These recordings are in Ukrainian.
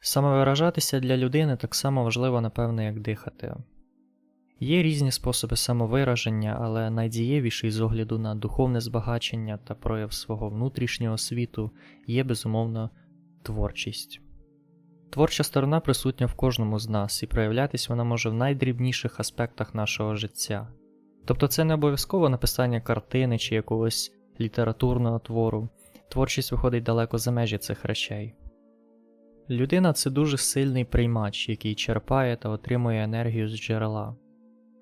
Самовиражатися для людини так само важливо, напевно, як дихати. Є різні способи самовираження, але найдієвіший з огляду на духовне збагачення та прояв свого внутрішнього світу є безумовно творчість. Творча сторона присутня в кожному з нас, і проявлятись вона може в найдрібніших аспектах нашого життя. Тобто це не обов'язково написання картини чи якогось літературного твору, творчість виходить далеко за межі цих речей. Людина це дуже сильний приймач, який черпає та отримує енергію з джерела.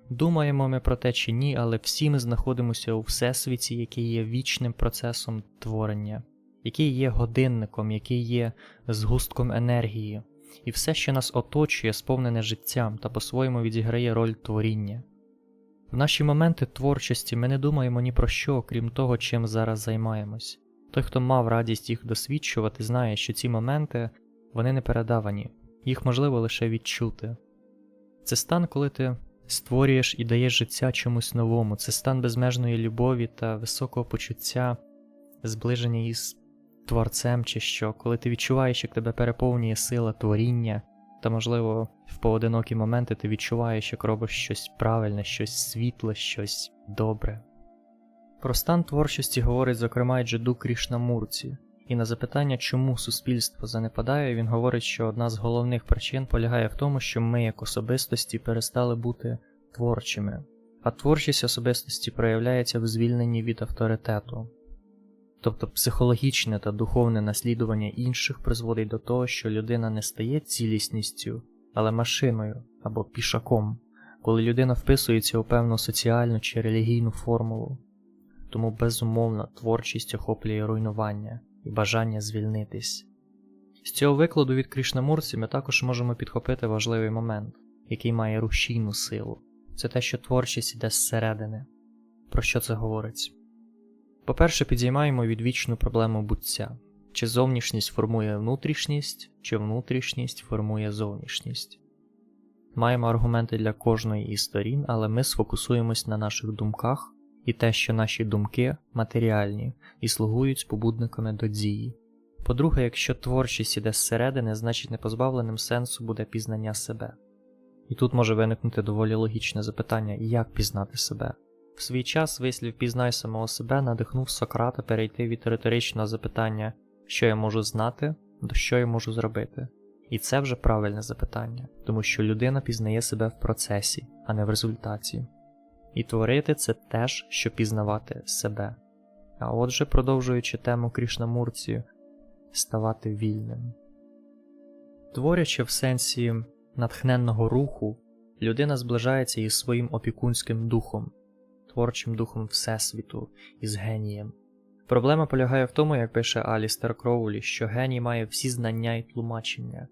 Думаємо ми про те чи ні, але всі ми знаходимося у всесвіті, який є вічним процесом творення, який є годинником, який є згустком енергії, і все, що нас оточує, сповнене життям та по-своєму відіграє роль творіння. В наші моменти творчості ми не думаємо ні про що, окрім того, чим зараз займаємось. Той, хто мав радість їх досвідчувати, знає, що ці моменти вони не передавані, їх можливо лише відчути. Це стан, коли ти створюєш і даєш життя чомусь новому, це стан безмежної любові та високого почуття, зближення із творцем чи що, коли ти відчуваєш, як тебе переповнює сила творіння, та, можливо, в поодинокі моменти ти відчуваєш, як робиш щось правильне, щось світле, щось добре. Про стан творчості говорить, зокрема, й Джеду Крішнамурці, і на запитання, чому суспільство занепадає, він говорить, що одна з головних причин полягає в тому, що ми, як особистості, перестали бути творчими, а творчість особистості проявляється в звільненні від авторитету. Тобто психологічне та духовне наслідування інших призводить до того, що людина не стає цілісністю, але машиною або пішаком, коли людина вписується у певну соціальну чи релігійну формулу. Тому безумовно творчість охоплює руйнування бажання звільнитись. З цього викладу від Крішнамурці ми також можемо підхопити важливий момент, який має рушійну силу це те, що творчість іде зсередини. Про що це говорить? По-перше, підіймаємо відвічну проблему буття. Чи зовнішність формує внутрішність, чи внутрішність формує зовнішність. Маємо аргументи для кожної із сторін, але ми сфокусуємось на наших думках і те, що наші думки матеріальні і слугують побудниками до дії. По-друге, якщо творчість іде зсередини, значить непозбавленим сенсу буде пізнання себе. І тут може виникнути доволі логічне запитання, як пізнати себе. В свій час вислів пізнай самого себе надихнув Сократа перейти від риторичного запитання, що я можу знати, до що я можу зробити. І це вже правильне запитання, тому що людина пізнає себе в процесі, а не в результаті. І творити це теж, що пізнавати себе. А отже, продовжуючи тему Крішнамурці, ставати вільним. Творячи в сенсі натхненного руху, людина зближається із своїм опікунським духом, творчим духом Всесвіту, із генієм. Проблема полягає в тому, як пише Алістер Кроулі, що геній має всі знання і тлумачення,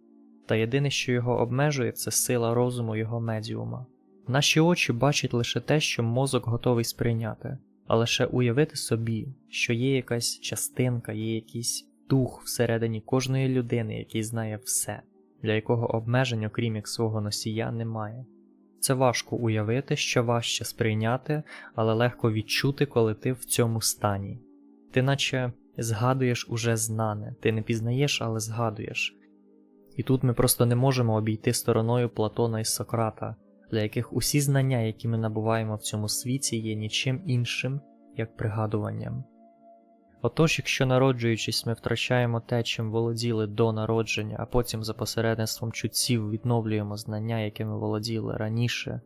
та єдине, що його обмежує, це сила розуму його медіума. Наші очі бачать лише те, що мозок готовий сприйняти, а лише уявити собі, що є якась частинка, є якийсь дух всередині кожної людини, який знає все, для якого обмежень, окрім як свого носія, немає. Це важко уявити, що важче сприйняти, але легко відчути, коли ти в цьому стані. Ти наче згадуєш уже знане, ти не пізнаєш, але згадуєш. І тут ми просто не можемо обійти стороною Платона і Сократа, для яких усі знання, які ми набуваємо в цьому світі, є нічим іншим, як пригадуванням. Отож, якщо народжуючись, ми втрачаємо те, чим володіли до народження, а потім за посередництвом чутців відновлюємо знання, якими володіли раніше,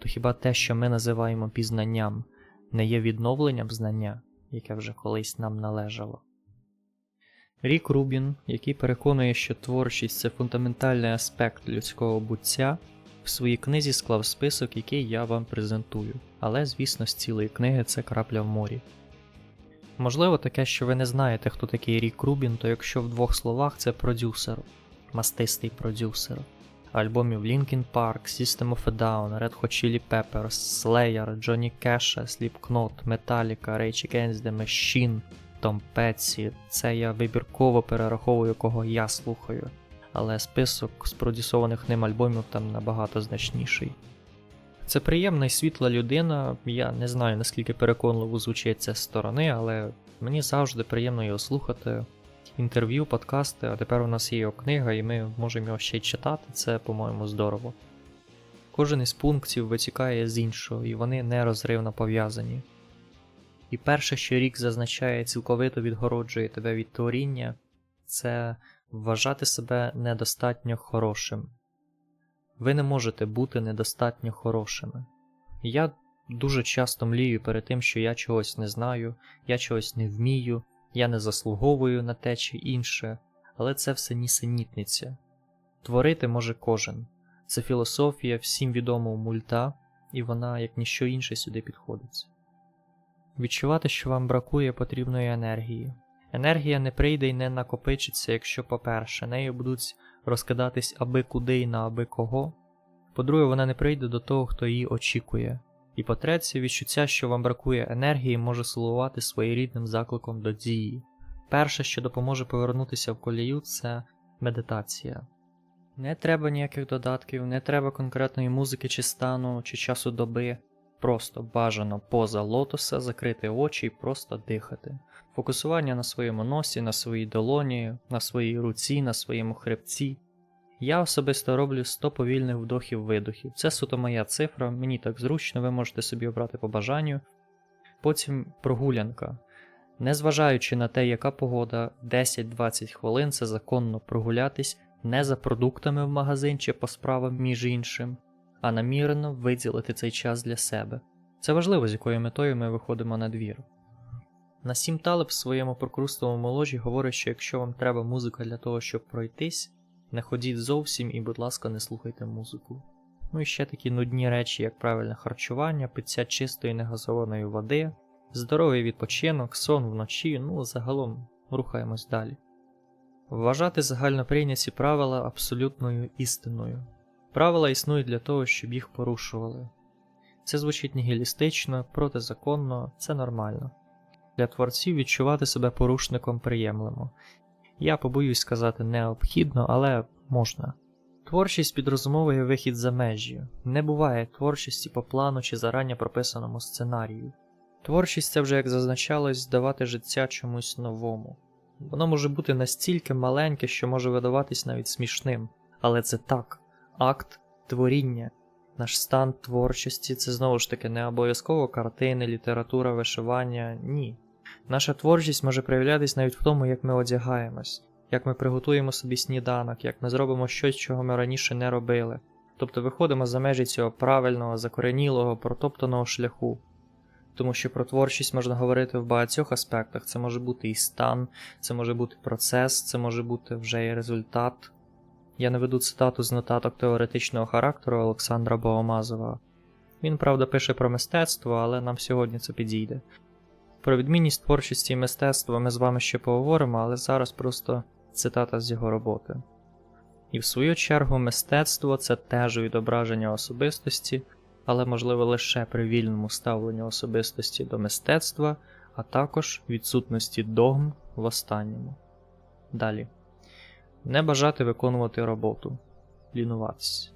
то хіба те, що ми називаємо пізнанням, не є відновленням знання, яке вже колись нам належало? Рік Рубін, який переконує, що творчість це фундаментальний аспект людського буття, в своїй книзі склав список, який я вам презентую, але, звісно, з цілої книги це крапля в морі. Можливо, таке, що ви не знаєте, хто такий Рік Рубін, то якщо в двох словах це продюсер, мастистий продюсер альбомів Linkin Park, System of a Down, Red Hot Chili Peppers, Slayer, Johnny Cash, Slipknot, Metallica, Rage Against the Machine, Tom Petty. Це я вибірково перераховую, кого я слухаю, але список з продюсованих ним альбомів там набагато значніший. Це приємна і світла людина. Я не знаю наскільки переконливо звучить це з сторони, але мені завжди приємно його слухати. інтерв'ю, подкасти, а тепер у нас є його книга, і ми можемо його ще читати. Це, по-моєму, здорово. Кожен із пунктів витікає з іншого, і вони нерозривно пов'язані. І перше, що рік зазначає, цілковито відгороджує тебе від творіння, це вважати себе недостатньо хорошим. Ви не можете бути недостатньо хорошими. Я дуже часто млію перед тим, що я чогось не знаю, я чогось не вмію, я не заслуговую на те чи інше, але це все нісенітниця. Творити може кожен. Це філософія всім відомого мульта, і вона, як ніщо інше, сюди підходить. Відчувати, що вам бракує потрібної енергії. Енергія не прийде і не накопичиться, якщо, по-перше, нею будуть розкидатись аби куди і на аби кого. По-друге, вона не прийде до того, хто її очікує. І по-третє, відчуття, що вам бракує енергії, може слугувати своєрідним закликом до дії. Перше, що допоможе повернутися в колію, це медитація. Не треба ніяких додатків, не треба конкретної музики чи стану, чи часу доби. Просто бажано поза лотоса закрити очі і просто дихати. Фокусування на своєму носі, на своїй долоні, на своїй руці, на своєму хребці. Я особисто роблю 100 повільних вдохів-видохів. Це суто моя цифра, мені так зручно, ви можете собі обрати по бажанню. Потім прогулянка. Незважаючи на те, яка погода, 10-20 хвилин це законно прогулятись не за продуктами в магазин чи по справам між іншим, а намірено виділити цей час для себе. Це важливо, з якою метою ми виходимо на двір. Насім Талеб в своєму прокрустовому ложі говорить, що якщо вам треба музика для того, щоб пройтись, не ходіть зовсім і, будь ласка, не слухайте музику. Ну і ще такі нудні речі, як правильне харчування, пиття чистої негазованої води, здоровий відпочинок, сон вночі, ну загалом рухаємось далі. Вважати загальноприйняті правила абсолютною істиною. Правила існують для того, щоб їх порушували. Це звучить нігілістично, протизаконно, це нормально. Для творців відчувати себе порушником приємлемо. Я побоюсь сказати необхідно, але можна. Творчість підрозумовує вихід за межі. Не буває творчості по плану чи зарані прописаному сценарію. Творчість це вже, як зазначалось, давати життя чомусь новому. Воно може бути настільки маленьке, що може видаватись навіть смішним, але це так, акт творіння. Наш стан творчості це знову ж таки не обов'язково картини, література, вишивання, ні. Наша творчість може проявлятись навіть в тому, як ми одягаємось, як ми приготуємо собі сніданок, як ми зробимо щось, чого ми раніше не робили. Тобто виходимо за межі цього правильного, закоренілого, протоптаного шляху. Тому що про творчість можна говорити в багатьох аспектах. Це може бути і стан, це може бути процес, це може бути вже і результат. Я наведу цитату з нотаток теоретичного характеру Олександра Богомазова. Він, правда, пише про мистецтво, але нам сьогодні це підійде. Про відмінність творчості і мистецтва ми з вами ще поговоримо, але зараз просто цитата з його роботи. І в свою чергу, мистецтво це теж відображення особистості, але можливо лише при вільному ставленню особистості до мистецтва, а також відсутності догм в останньому. Далі. Не бажати виконувати роботу, лінуватися.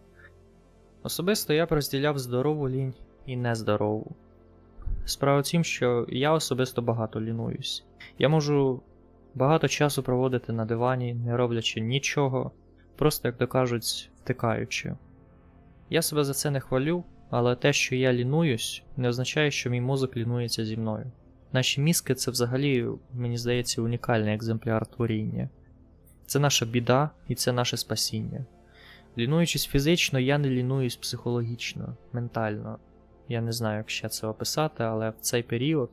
Особисто я розділяв здорову лінь і нездорову. Справа в тім, що я особисто багато лінуюсь. Я можу багато часу проводити на дивані, не роблячи нічого, просто, як то кажуть, втикаючи. Я себе за це не хвалю, але те, що я лінуюсь, не означає, що мій мозок лінується зі мною. Наші мізки це взагалі, мені здається, унікальний екземпляр творіння. Це наша біда і це наше спасіння. Лінуючись фізично, я не лінуюсь психологічно, ментально. Я не знаю, як ще це описати, але в цей період,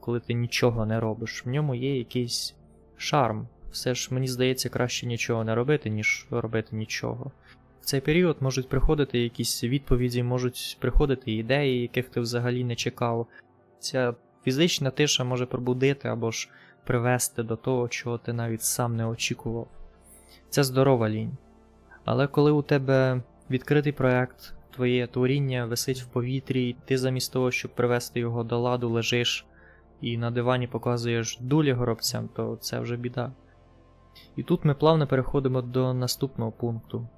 коли ти нічого не робиш, в ньому є якийсь шарм. Все ж мені здається, краще нічого не робити, ніж робити нічого. В цей період можуть приходити якісь відповіді, можуть приходити ідеї, яких ти взагалі не чекав. Ця фізична тиша може пробудити або ж привести до того, чого ти навіть сам не очікував. Це здорова лінь. Але коли у тебе відкритий проект, твоє творіння висить в повітрі, і ти замість того, щоб привести його до ладу, лежиш і на дивані показуєш дулі горобцям, то це вже біда. І тут ми плавно переходимо до наступного пункту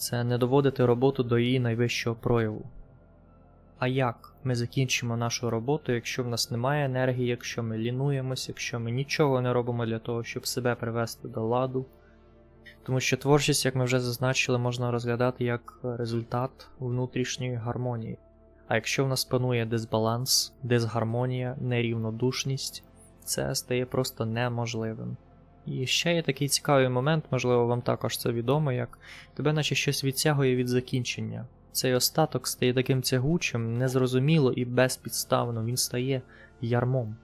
це не доводити роботу до її найвищого прояву. А як ми закінчимо нашу роботу, якщо в нас немає енергії, якщо ми лінуємося, якщо ми нічого не робимо для того, щоб себе привести до ладу? Тому що творчість, як ми вже зазначили, можна розглядати як результат внутрішньої гармонії. А якщо в нас панує дисбаланс, дисгармонія, нерівнодушність, це стає просто неможливим. І ще є такий цікавий момент, можливо, вам також це відомо, як тебе наче щось відтягує від закінчення. Цей остаток стає таким тягучим, незрозуміло і безпідставно, він стає ярмом.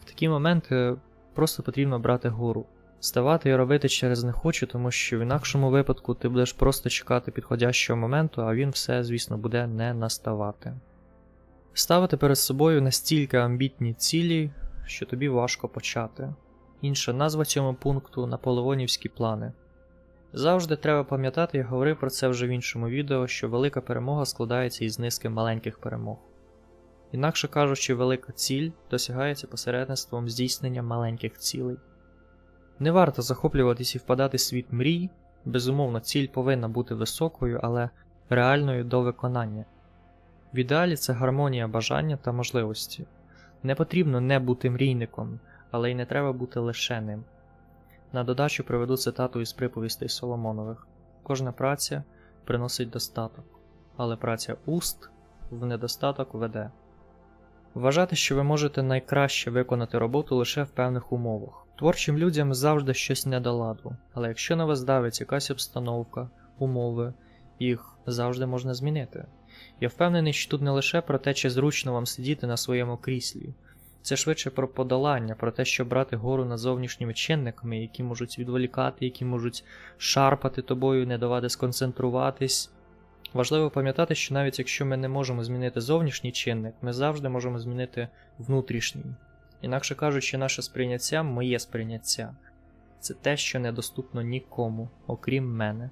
В такі моменти просто потрібно брати гору. Ставати і робити через не хочу, тому що в інакшому випадку ти будеш просто чекати підходящого моменту, а він все, звісно, буде не наставати. Ставити перед собою настільки амбітні цілі, що тобі важко почати. Інша назва цьому пункту наполеонівські плани. Завжди треба пам'ятати, я говорив про це вже в іншому відео, що велика перемога складається із низки маленьких перемог. Інакше кажучи, велика ціль досягається посередництвом здійснення маленьких цілей. Не варто захоплюватись і впадати в світ мрій, безумовно, ціль повинна бути високою, але реальною до виконання. В ідеалі це гармонія бажання та можливості. Не потрібно не бути мрійником, але й не треба бути лише ним. На додачу приведу цитату із приповістей Соломонових: Кожна праця приносить достаток, але праця уст в недостаток веде. Вважати, що ви можете найкраще виконати роботу лише в певних умовах. Творчим людям завжди щось не до ладу, але якщо на вас давить якась обстановка, умови, їх завжди можна змінити. Я впевнений, що тут не лише про те, чи зручно вам сидіти на своєму кріслі, це швидше про подолання, про те, щоб брати гору над зовнішніми чинниками, які можуть відволікати, які можуть шарпати тобою, не давати сконцентруватись. Важливо пам'ятати, що навіть якщо ми не можемо змінити зовнішній чинник, ми завжди можемо змінити внутрішній. Інакше кажучи, наше сприйняття моє сприйняття це те, що недоступно нікому, окрім мене.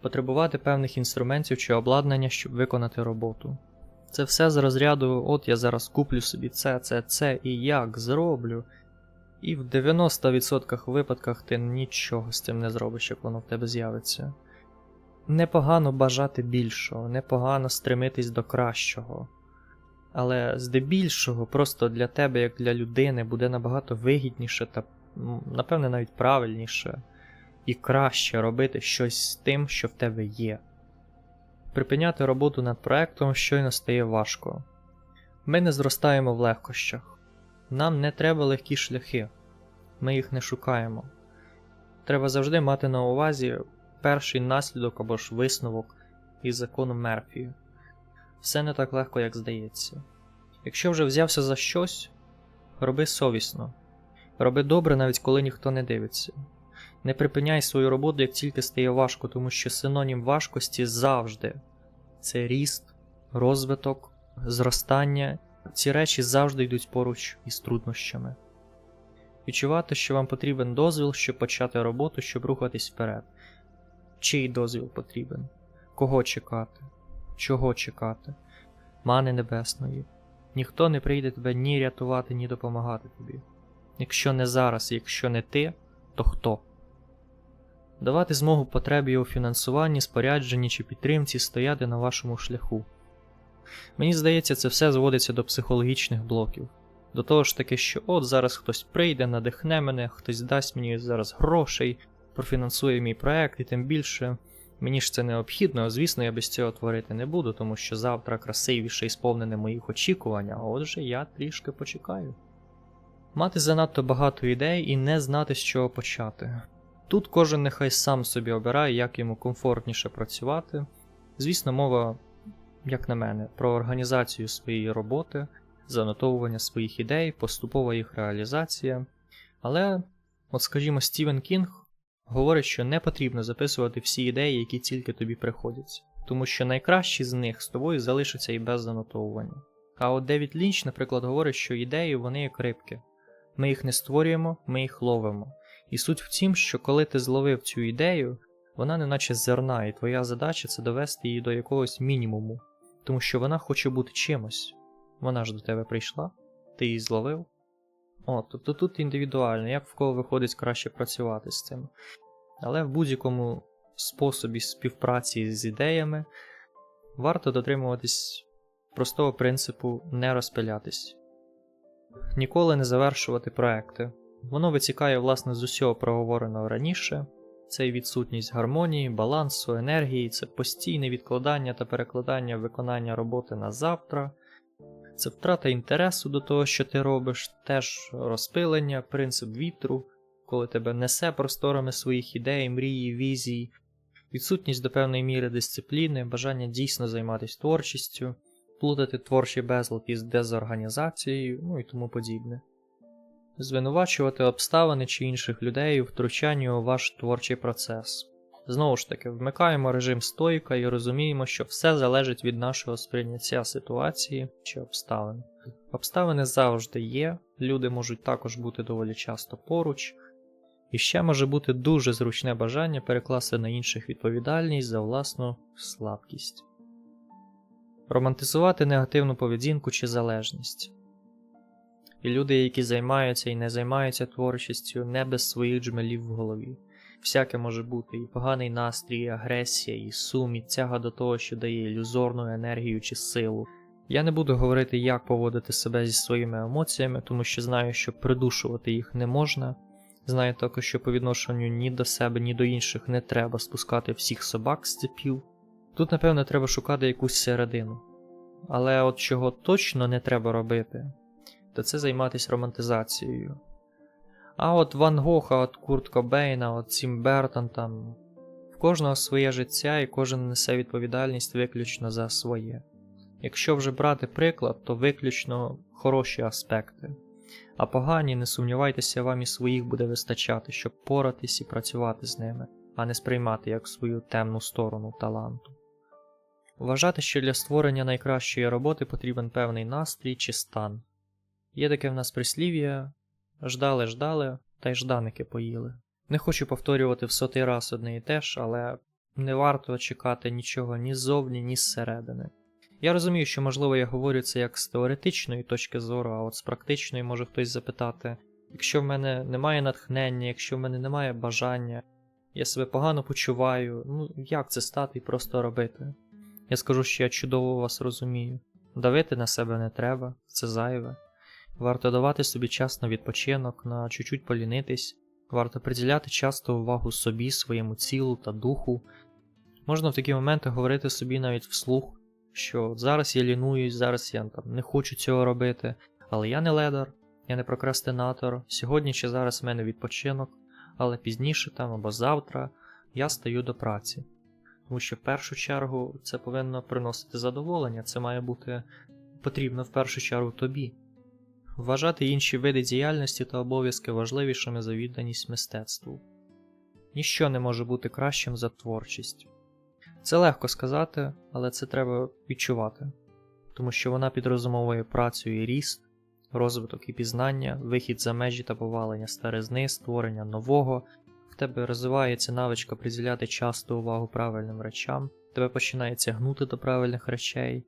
Потребувати певних інструментів чи обладнання, щоб виконати роботу. Це все з розряду, от я зараз куплю собі це, це, це і як зроблю. І в 90% випадках ти нічого з цим не зробиш, як воно в тебе з'явиться. Непогано бажати більшого, непогано стремитись до кращого. Але здебільшого, просто для тебе, як для людини, буде набагато вигідніше та, напевне, навіть правильніше і краще робити щось з тим, що в тебе є. Припиняти роботу над проектом щойно стає важко. Ми не зростаємо в легкощах. Нам не треба легкі шляхи, ми їх не шукаємо. Треба завжди мати на увазі перший наслідок або ж висновок із закону Мерфі. Все не так легко, як здається. Якщо вже взявся за щось, роби совісно, роби добре, навіть коли ніхто не дивиться. Не припиняй свою роботу, як тільки стає важко, тому що синонім важкості завжди це ріст, розвиток, зростання. Ці речі завжди йдуть поруч із труднощами. Відчувати, що вам потрібен дозвіл, щоб почати роботу, щоб рухатись вперед. Чий дозвіл потрібен? Кого чекати? Чого чекати? Мани небесної. Ніхто не прийде тебе ні рятувати, ні допомагати тобі. Якщо не зараз, якщо не ти, то хто? Давати змогу потребі у фінансуванні, спорядженні чи підтримці стояти на вашому шляху. Мені здається, це все зводиться до психологічних блоків. До того ж таки, що от зараз хтось прийде, надихне мене, хтось дасть мені зараз грошей, профінансує мій проект, і тим більше мені ж це необхідно, звісно, я без цього творити не буду, тому що завтра красивіше і сповнене моїх очікувань, а отже я трішки почекаю. Мати занадто багато ідей і не знати, з чого почати. Тут кожен нехай сам собі обирає, як йому комфортніше працювати. Звісно, мова, як на мене, про організацію своєї роботи, занотовування своїх ідей, поступова їх реалізація. Але, от скажімо, Стівен Кінг говорить, що не потрібно записувати всі ідеї, які тільки тобі приходять, тому що найкращі з них з тобою залишаться і без занотовування. А от Девід Лінч, наприклад, говорить, що ідеї вони як рибки. Ми їх не створюємо, ми їх ловимо. І суть в тім, що коли ти зловив цю ідею, вона не наче зерна, і твоя задача це довести її до якогось мінімуму, тому що вона хоче бути чимось. Вона ж до тебе прийшла, ти її зловив. О, тобто тут індивідуально, як в кого виходить краще працювати з цим. Але в будь-якому способі співпраці з ідеями варто дотримуватись простого принципу не розпилятись. Ніколи не завершувати проекти. Воно витікає власне з усього проговореного раніше. Це і відсутність гармонії, балансу, енергії, це постійне відкладання та перекладання виконання роботи на завтра, це втрата інтересу до того, що ти робиш, теж розпилення, принцип вітру, коли тебе несе просторами своїх ідей, мрії, візій, відсутність до певної міри дисципліни, бажання дійсно займатися творчістю, плутати творчий безлад із дезорганізацією, ну і тому подібне. Звинувачувати обставини чи інших людей у втручанні у ваш творчий процес. Знову ж таки, вмикаємо режим стойка і розуміємо, що все залежить від нашого сприйняття ситуації чи обставин. Обставини завжди є, люди можуть також бути доволі часто поруч, і ще може бути дуже зручне бажання перекласти на інших відповідальність за власну слабкість. Романтизувати негативну поведінку чи залежність. І люди, які займаються і не займаються творчістю, не без своїх джмелів в голові. Всяке може бути і поганий настрій, і агресія, і сум, і тяга до того, що дає ілюзорну енергію чи силу. Я не буду говорити, як поводити себе зі своїми емоціями, тому що знаю, що придушувати їх не можна. Знаю також, що по відношенню ні до себе, ні до інших не треба спускати всіх собак з цепів. Тут, напевно, треба шукати якусь середину. Але от чого точно не треба робити, то це займатися романтизацією. А от Ван Гога, от Курт Кобейна, от Сім Бертон там. В кожного своє життя і кожен несе відповідальність виключно за своє. Якщо вже брати приклад, то виключно хороші аспекти. А погані, не сумнівайтеся, вам і своїх буде вистачати, щоб поратись і працювати з ними, а не сприймати як свою темну сторону таланту. Вважати, що для створення найкращої роботи потрібен певний настрій чи стан. Є таке в нас прислів'я ждали, ждали, та й жданики поїли. Не хочу повторювати в сотий раз одне і те ж, але не варто чекати нічого ні ззовні, ні зсередини. Я розумію, що, можливо, я говорю це як з теоретичної точки зору, а от з практичної може хтось запитати: якщо в мене немає натхнення, якщо в мене немає бажання, я себе погано почуваю, ну як це стати і просто робити? Я скажу, що я чудово вас розумію. Давити на себе не треба, це зайве. Варто давати собі час на відпочинок, на чуть-чуть полінитись, варто приділяти часто увагу собі, своєму цілу та духу. Можна в такі моменти говорити собі навіть вслух, що зараз я лінуюсь, зараз я там не хочу цього робити, але я не ледар, я не прокрастинатор, сьогодні чи зараз в мене відпочинок, але пізніше там або завтра я стаю до праці. Тому що в першу чергу це повинно приносити задоволення, це має бути потрібно в першу чергу тобі. Вважати інші види діяльності та обов'язки важливішими за відданість мистецтву. Ніщо не може бути кращим за творчість. Це легко сказати, але це треба відчувати, тому що вона підрозумовує працю і ріст, розвиток і пізнання, вихід за межі та повалення старизни, створення нового, в тебе розвивається навичка приділяти часто увагу правильним речам, тебе починає тягнути до правильних речей,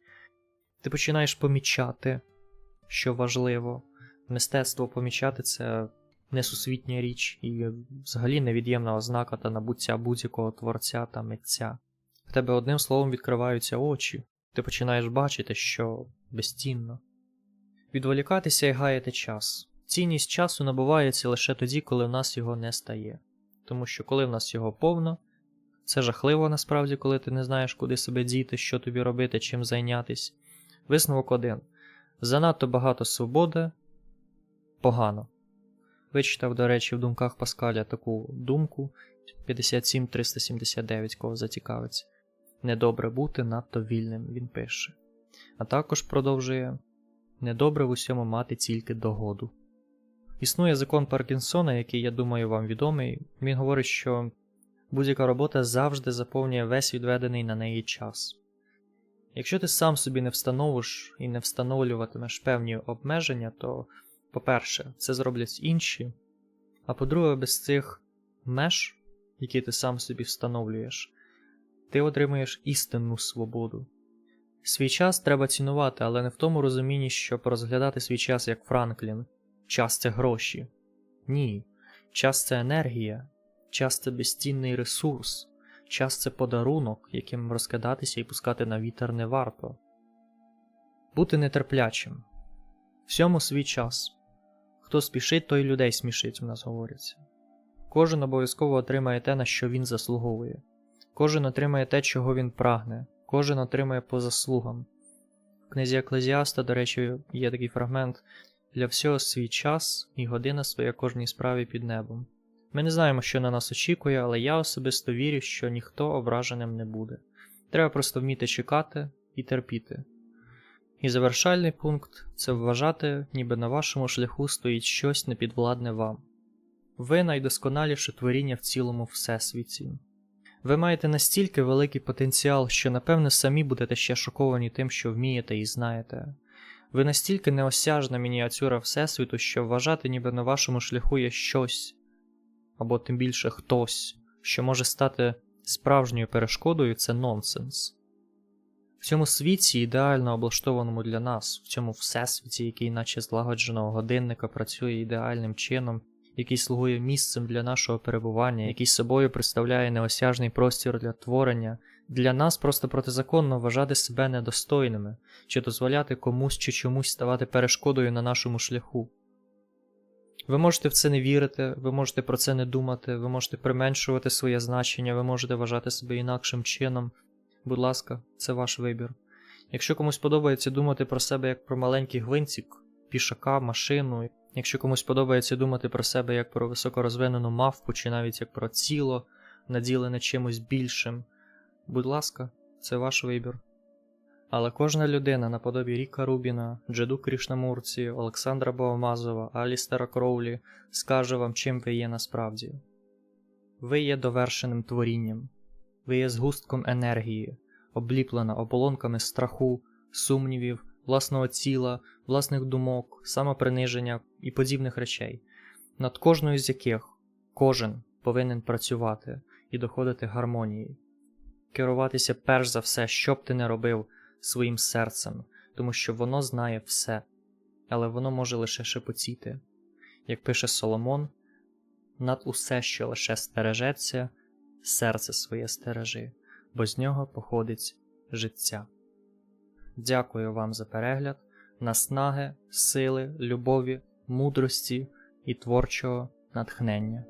ти починаєш помічати що важливо. Мистецтво помічати це несусвітня річ і взагалі невід'ємна ознака та набуття будь-якого творця та митця. В тебе одним словом відкриваються очі, ти починаєш бачити, що безцінно. Відволікатися і гаяти час. Цінність часу набувається лише тоді, коли в нас його не стає. Тому що коли в нас його повно, це жахливо насправді, коли ти не знаєш, куди себе діти, що тобі робити, чим зайнятись. Висновок один. Занадто багато свободи погано. Вичитав, до речі, в думках Паскаля таку думку 57-379, кого зацікавиться. Недобре бути надто вільним, він пише. А також продовжує недобре в усьому мати тільки догоду. Існує закон Паркінсона, який, я думаю, вам відомий. Він говорить, що будь-яка робота завжди заповнює весь відведений на неї час. Якщо ти сам собі не встановиш і не встановлюватимеш певні обмеження, то, по-перше, це зроблять інші, а по-друге, без цих меж, які ти сам собі встановлюєш, ти отримуєш істинну свободу. Свій час треба цінувати, але не в тому розумінні, щоб розглядати свій час як Франклін. Час це гроші. Ні. Час це енергія, час це безцінний ресурс. Час це подарунок, яким розкидатися і пускати на вітер не варто. бути нетерплячим. Всьому свій час. Хто спішить, той людей смішить, у нас говориться. Кожен обов'язково отримає те, на що він заслуговує. Кожен отримає те, чого він прагне, кожен отримає по заслугам. В книзі Еклезіаста, до речі, є такий фрагмент для всього свій час і година своя кожній справі під небом. Ми не знаємо, що на нас очікує, але я особисто вірю, що ніхто ображеним не буде. Треба просто вміти чекати і терпіти. І завершальний пункт це вважати, ніби на вашому шляху стоїть щось непідвладне вам. Ви найдосконаліше творіння в цілому всесвіті. Ви маєте настільки великий потенціал, що, напевне, самі будете ще шоковані тим, що вмієте і знаєте. Ви настільки неосяжна мініатюра Всесвіту, що вважати, ніби на вашому шляху є щось, або тим більше хтось, що може стати справжньою перешкодою, це нонсенс. В цьому світі, ідеально облаштованому для нас, в цьому всесвіті, який, наче злагодженого годинника, працює ідеальним чином, який слугує місцем для нашого перебування, який собою представляє неосяжний простір для творення, для нас просто протизаконно вважати себе недостойними чи дозволяти комусь чи чомусь ставати перешкодою на нашому шляху. Ви можете в це не вірити, ви можете про це не думати, ви можете применшувати своє значення, ви можете вважати себе інакшим чином. Будь ласка, це ваш вибір. Якщо комусь подобається думати про себе як про маленький гвинтик, пішака, машину, якщо комусь подобається думати про себе як про високорозвинену мавпу, чи навіть як про тіло, наділене чимось більшим, будь ласка, це ваш вибір. Але кожна людина наподобі Ріка Рубіна, Джеду Крішнамурці, Олександра Боомазова, Алістера Кроулі скаже вам, чим ви є насправді. Ви є довершеним творінням, ви є згустком енергії, обліплена оболонками страху, сумнівів, власного тіла, власних думок, самоприниження і подібних речей, над кожною з яких кожен повинен працювати і доходити гармонії, керуватися перш за все, що б ти не робив своїм серцем, тому що воно знає все, але воно може лише шепотіти. Як пише Соломон, над усе, що лише стережеться, серце своє стережи, бо з нього походить життя. Дякую вам за перегляд, наснаги, сили, любові, мудрості і творчого натхнення.